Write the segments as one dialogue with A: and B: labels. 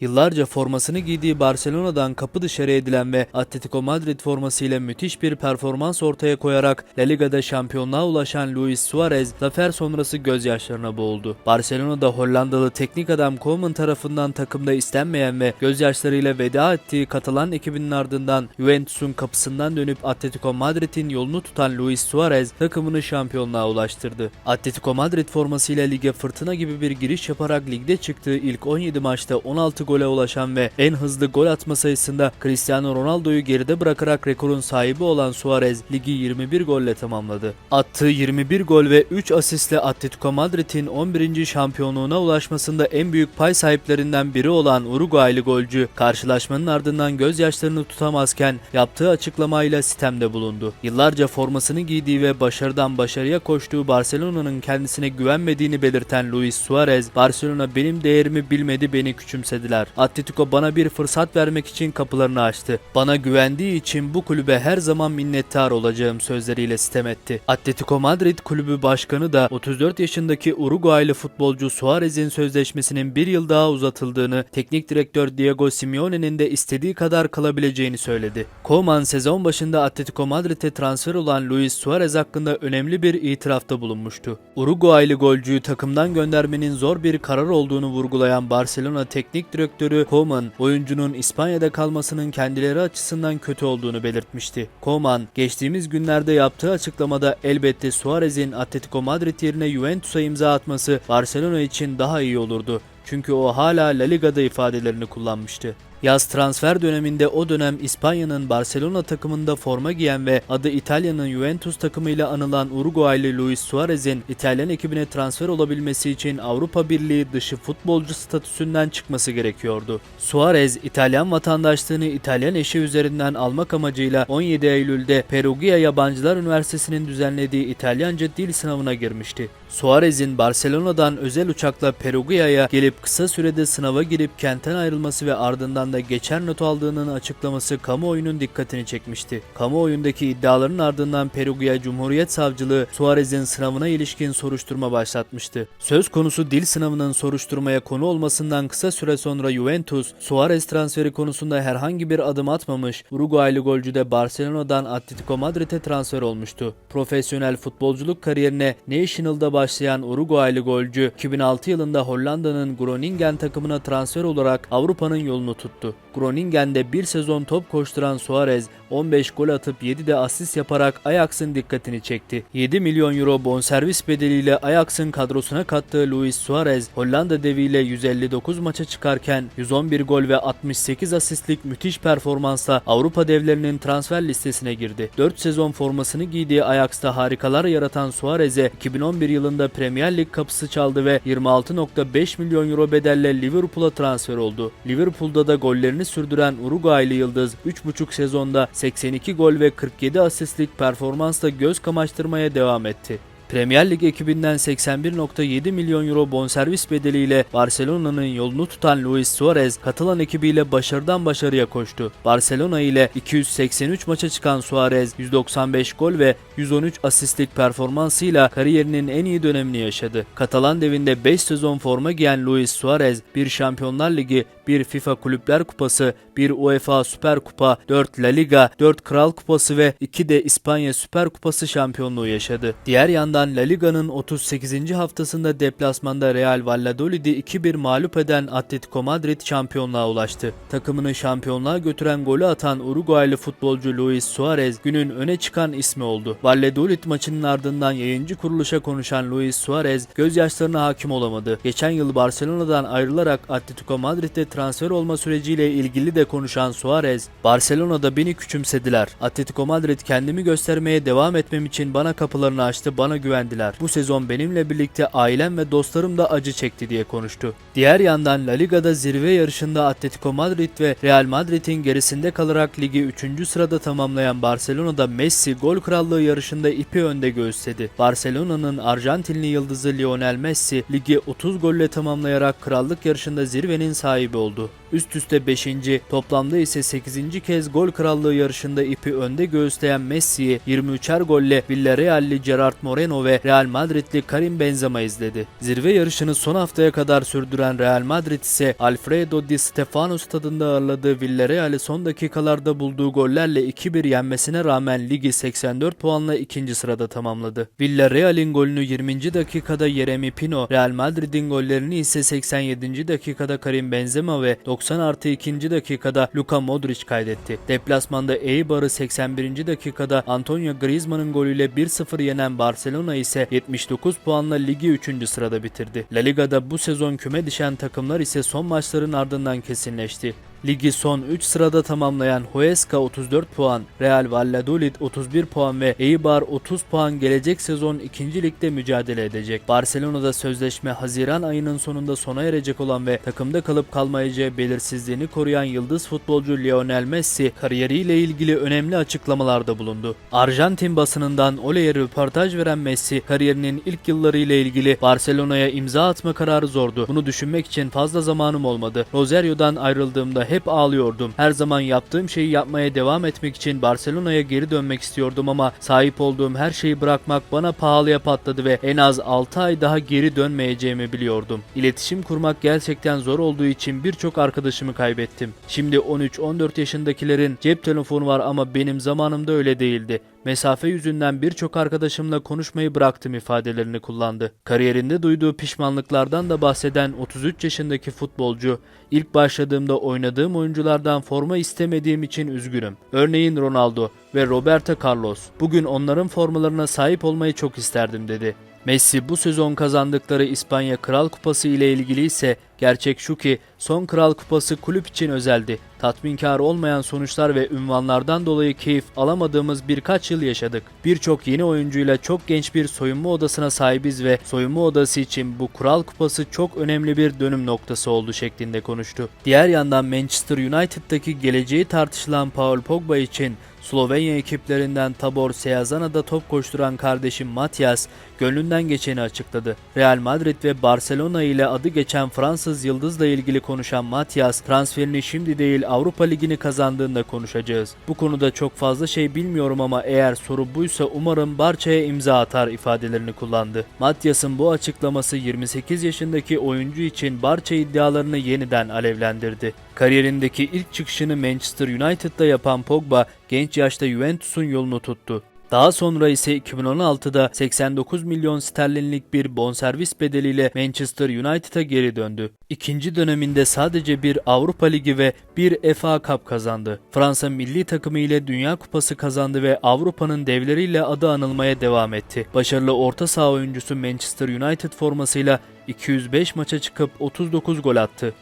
A: Yıllarca formasını giydiği Barcelona'dan kapı dışarı edilen ve Atletico Madrid formasıyla müthiş bir performans ortaya koyarak La Liga'da şampiyonluğa ulaşan Luis Suarez zafer sonrası gözyaşlarına boğuldu. Barcelona'da Hollandalı teknik adam Koeman tarafından takımda istenmeyen ve gözyaşlarıyla veda ettiği Katalan ekibinin ardından Juventus'un kapısından dönüp Atletico Madrid'in yolunu tutan Luis Suarez takımını şampiyonluğa ulaştırdı. Atletico Madrid formasıyla lige fırtına gibi bir giriş yaparak ligde çıktığı ilk 17 maçta 16 gole ulaşan ve en hızlı gol atma sayısında Cristiano Ronaldo'yu geride bırakarak rekorun sahibi olan Suarez ligi 21 golle tamamladı. Attığı 21 gol ve 3 asistle Atletico Madrid'in 11. şampiyonluğuna ulaşmasında en büyük pay sahiplerinden biri olan Uruguaylı golcü karşılaşmanın ardından gözyaşlarını tutamazken yaptığı açıklamayla sitemde bulundu. Yıllarca formasını giydiği ve başarıdan başarıya koştuğu Barcelona'nın kendisine güvenmediğini belirten Luis Suarez, Barcelona benim değerimi bilmedi beni küçümsediler. Atletico bana bir fırsat vermek için kapılarını açtı. Bana güvendiği için bu kulübe her zaman minnettar olacağım sözleriyle sitem etti. Atletico Madrid kulübü başkanı da 34 yaşındaki Uruguaylı futbolcu Suarez'in sözleşmesinin bir yıl daha uzatıldığını, teknik direktör Diego Simeone'nin de istediği kadar kalabileceğini söyledi. Koeman sezon başında Atletico Madrid'e transfer olan Luis Suarez hakkında önemli bir itirafta bulunmuştu. Uruguaylı golcüyü takımdan göndermenin zor bir karar olduğunu vurgulayan Barcelona teknik direktörü Koeman, oyuncunun İspanya'da kalmasının kendileri açısından kötü olduğunu belirtmişti. Koeman, geçtiğimiz günlerde yaptığı açıklamada elbette Suarez'in Atletico Madrid yerine Juventus'a imza atması Barcelona için daha iyi olurdu. Çünkü o hala La Liga'da ifadelerini kullanmıştı. Yaz transfer döneminde o dönem İspanya'nın Barcelona takımında forma giyen ve adı İtalya'nın Juventus takımıyla anılan Uruguaylı Luis Suarez'in İtalyan ekibine transfer olabilmesi için Avrupa Birliği dışı futbolcu statüsünden çıkması gerekiyordu. Suarez, İtalyan vatandaşlığını İtalyan eşi üzerinden almak amacıyla 17 Eylül'de Perugia Yabancılar Üniversitesi'nin düzenlediği İtalyanca dil sınavına girmişti. Suarez'in Barcelona'dan özel uçakla Perugia'ya gelip kısa sürede sınava girip kentten ayrılması ve ardından da geçer not aldığının açıklaması kamuoyunun dikkatini çekmişti. Kamuoyundaki iddiaların ardından Perugia Cumhuriyet Savcılığı Suarez'in sınavına ilişkin soruşturma başlatmıştı. Söz konusu dil sınavının soruşturmaya konu olmasından kısa süre sonra Juventus, Suarez transferi konusunda herhangi bir adım atmamış, Uruguaylı golcü de Barcelona'dan Atletico Madrid'e transfer olmuştu. Profesyonel futbolculuk kariyerine National'da başlayan Uruguaylı golcü 2006 yılında Hollanda'nın Groningen takımına transfer olarak Avrupa'nın yolunu tuttu. Groningen'de bir sezon top koşturan Suarez 15 gol atıp 7 de asist yaparak Ajax'ın dikkatini çekti. 7 milyon euro bonservis bedeliyle Ajax'ın kadrosuna kattığı Luis Suarez Hollanda deviyle 159 maça çıkarken 111 gol ve 68 asistlik müthiş performansla Avrupa devlerinin transfer listesine girdi. 4 sezon formasını giydiği Ajax'ta harikalar yaratan Suarez'e 2011 yılında Premier Lig kapısı çaldı ve 26.5 milyon euro bedelle Liverpool'a transfer oldu. Liverpool'da da gollerini sürdüren Uruguaylı yıldız 3,5 sezonda 82 gol ve 47 asistlik performansla göz kamaştırmaya devam etti. Premier Lig ekibinden 81.7 milyon euro bonservis bedeliyle Barcelona'nın yolunu tutan Luis Suarez, Katalan ekibiyle başarıdan başarıya koştu. Barcelona ile 283 maça çıkan Suarez, 195 gol ve 113 asistlik performansıyla kariyerinin en iyi dönemini yaşadı. Katalan devinde 5 sezon forma giyen Luis Suarez, bir Şampiyonlar Ligi, bir FIFA Kulüpler Kupası, bir UEFA Süper Kupa, 4 La Liga, 4 Kral Kupası ve 2 de İspanya Süper Kupası şampiyonluğu yaşadı. Diğer yandan La Liga'nın 38. haftasında deplasmanda Real Valladolid'i 2-1 mağlup eden Atletico Madrid şampiyonluğa ulaştı. Takımını şampiyonluğa götüren golü atan Uruguaylı futbolcu Luis Suarez günün öne çıkan ismi oldu. Valladolid maçının ardından yayıncı kuruluşa konuşan Luis Suarez gözyaşlarına hakim olamadı. Geçen yıl Barcelona'dan ayrılarak Atletico Madrid'e transfer olma süreciyle ilgili de konuşan Suarez, Barcelona'da beni küçümsediler. Atletico Madrid kendimi göstermeye devam etmem için bana kapılarını açtı, bana güvendiler. Bu sezon benimle birlikte ailem ve dostlarım da acı çekti diye konuştu. Diğer yandan La Liga'da zirve yarışında Atletico Madrid ve Real Madrid'in gerisinde kalarak ligi 3. sırada tamamlayan Barcelona'da Messi gol krallığı yarışında ipi önde göğüsledi. Barcelona'nın Arjantinli yıldızı Lionel Messi ligi 30 golle tamamlayarak krallık yarışında zirvenin sahibi oldu. Üst üste 5. toplamda ise 8. kez gol krallığı yarışında ipi önde göğüsleyen Messi'yi 23'er golle Villarreal'li Gerard Moreno ve Real Madrid'li Karim Benzema izledi. Zirve yarışını son haftaya kadar sürdüren Real Madrid ise Alfredo Di Stefano stadında ağırladığı Villarreal'i son dakikalarda bulduğu gollerle 2-1 yenmesine rağmen ligi 84 puanla ikinci sırada tamamladı. Villarreal'in golünü 20. dakikada Yeremi Pino, Real Madrid'in gollerini ise 87. dakikada Karim Benzema ve 90 artı 2. dakikada Luka Modric kaydetti. Deplasmanda Eibar'ı 81. dakikada Antonio Griezmann'ın golüyle 1-0 yenen Barcelona ise 79 puanla ligi 3. sırada bitirdi. La Liga'da bu sezon küme düşen takımlar ise son maçların ardından kesinleşti. Ligi son 3 sırada tamamlayan Huesca 34 puan, Real Valladolid 31 puan ve Eibar 30 puan gelecek sezon 2. ligde mücadele edecek. Barcelona'da sözleşme Haziran ayının sonunda sona erecek olan ve takımda kalıp kalmayacağı belirsizliğini koruyan yıldız futbolcu Lionel Messi kariyeriyle ilgili önemli açıklamalarda bulundu. Arjantin basınından Ole'ye röportaj veren Messi kariyerinin ilk yılları ile ilgili Barcelona'ya imza atma kararı zordu. Bunu düşünmek için fazla zamanım olmadı. Rosario'dan ayrıldığımda hep ağlıyordum. Her zaman yaptığım şeyi yapmaya devam etmek için Barcelona'ya geri dönmek istiyordum ama sahip olduğum her şeyi bırakmak bana pahalıya patladı ve en az 6 ay daha geri dönmeyeceğimi biliyordum. İletişim kurmak gerçekten zor olduğu için birçok arkadaşımı kaybettim. Şimdi 13-14 yaşındakilerin cep telefonu var ama benim zamanımda öyle değildi. Mesafe yüzünden birçok arkadaşımla konuşmayı bıraktım ifadelerini kullandı. Kariyerinde duyduğu pişmanlıklardan da bahseden 33 yaşındaki futbolcu, ilk başladığımda oynadığım oyunculardan forma istemediğim için üzgünüm. Örneğin Ronaldo ve Roberto Carlos. Bugün onların formalarına sahip olmayı çok isterdim dedi. Messi bu sezon kazandıkları İspanya Kral Kupası ile ilgili ise gerçek şu ki son Kral Kupası kulüp için özeldi. Tatminkar olmayan sonuçlar ve ünvanlardan dolayı keyif alamadığımız birkaç yıl yaşadık. Birçok yeni oyuncuyla çok genç bir soyunma odasına sahibiz ve soyunma odası için bu Kral Kupası çok önemli bir dönüm noktası oldu şeklinde konuştu. Diğer yandan Manchester United'daki geleceği tartışılan Paul Pogba için Slovenya ekiplerinden Tabor Seazana'da top koşturan kardeşim Matias gönlünden geçeni açıkladı. Real Madrid ve Barcelona ile adı geçen Fransız yıldızla ilgili konuşan Matias, transferini şimdi değil Avrupa Ligi'ni kazandığında konuşacağız. Bu konuda çok fazla şey bilmiyorum ama eğer soru buysa umarım Barça'ya imza atar ifadelerini kullandı. Matias'ın bu açıklaması 28 yaşındaki oyuncu için Barça iddialarını yeniden alevlendirdi. Kariyerindeki ilk çıkışını Manchester United'da yapan Pogba genç yaşta Juventus'un yolunu tuttu. Daha sonra ise 2016'da 89 milyon sterlinlik bir bonservis bedeliyle Manchester United'a geri döndü. İkinci döneminde sadece bir Avrupa Ligi ve bir FA Cup kazandı. Fransa milli takımı ile Dünya Kupası kazandı ve Avrupa'nın devleriyle adı anılmaya devam etti. Başarılı orta saha oyuncusu Manchester United formasıyla 205 maça çıkıp 39 gol attı.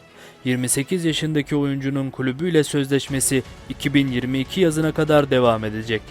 A: 28 yaşındaki oyuncunun kulübüyle sözleşmesi 2022 yazına kadar devam edecek.